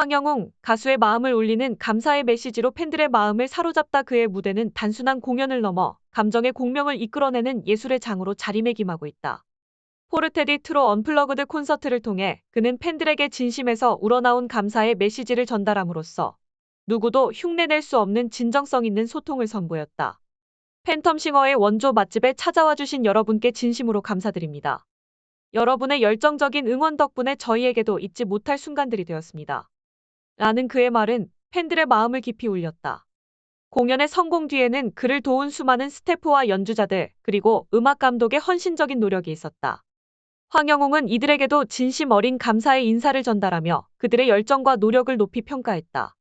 황영웅, 가수의 마음을 울리는 감사의 메시지로 팬들의 마음을 사로잡다 그의 무대는 단순한 공연을 넘어 감정의 공명을 이끌어내는 예술의 장으로 자리매김하고 있다. 포르테디 트로 언플러그드 콘서트를 통해 그는 팬들에게 진심에서 우러나온 감사의 메시지를 전달함으로써 누구도 흉내낼 수 없는 진정성 있는 소통을 선보였다. 팬텀싱어의 원조 맛집에 찾아와 주신 여러분께 진심으로 감사드립니다. 여러분의 열정적인 응원 덕분에 저희에게도 잊지 못할 순간들이 되었습니다. 라는 그의 말은 팬들의 마음을 깊이 울렸다. 공연의 성공 뒤에는 그를 도운 수많은 스태프와 연주자들, 그리고 음악 감독의 헌신적인 노력이 있었다. 황영웅은 이들에게도 진심 어린 감사의 인사를 전달하며 그들의 열정과 노력을 높이 평가했다.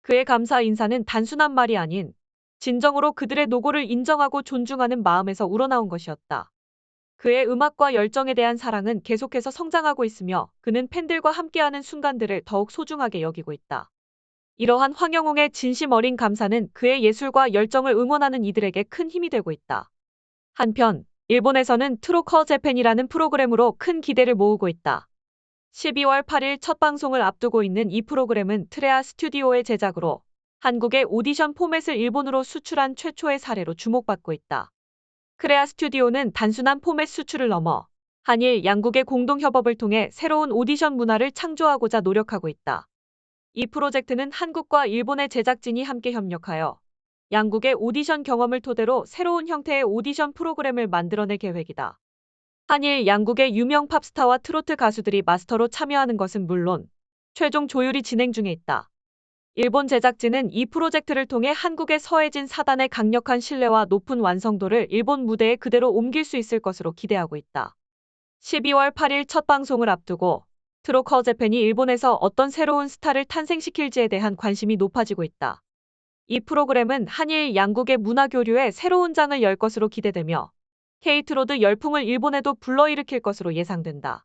그의 감사 인사는 단순한 말이 아닌 진정으로 그들의 노고를 인정하고 존중하는 마음에서 우러나온 것이었다. 그의 음악과 열정에 대한 사랑은 계속해서 성장하고 있으며 그는 팬들과 함께하는 순간들을 더욱 소중하게 여기고 있다. 이러한 황영웅의 진심 어린 감사는 그의 예술과 열정을 응원하는 이들에게 큰 힘이 되고 있다. 한편 일본에서는 트로커 재팬이라는 프로그램으로 큰 기대를 모으고 있다. 12월 8일 첫 방송을 앞두고 있는 이 프로그램은 트레아 스튜디오의 제작으로 한국의 오디션 포맷을 일본으로 수출한 최초의 사례로 주목받고 있다. 크레아 스튜디오는 단순한 포맷 수출을 넘어 한일 양국의 공동 협업을 통해 새로운 오디션 문화를 창조하고자 노력하고 있다. 이 프로젝트는 한국과 일본의 제작진이 함께 협력하여 양국의 오디션 경험을 토대로 새로운 형태의 오디션 프로그램을 만들어낼 계획이다. 한일 양국의 유명 팝스타와 트로트 가수들이 마스터로 참여하는 것은 물론 최종 조율이 진행 중에 있다. 일본 제작진은 이 프로젝트를 통해 한국의 서해진 사단의 강력한 신뢰와 높은 완성도를 일본 무대에 그대로 옮길 수 있을 것으로 기대하고 있다. 12월 8일 첫 방송을 앞두고 트로커 재팬이 일본에서 어떤 새로운 스타를 탄생시킬지에 대한 관심이 높아지고 있다. 이 프로그램은 한일 양국의 문화 교류에 새로운 장을 열 것으로 기대되며 케이트로드 열풍을 일본에도 불러일으킬 것으로 예상된다.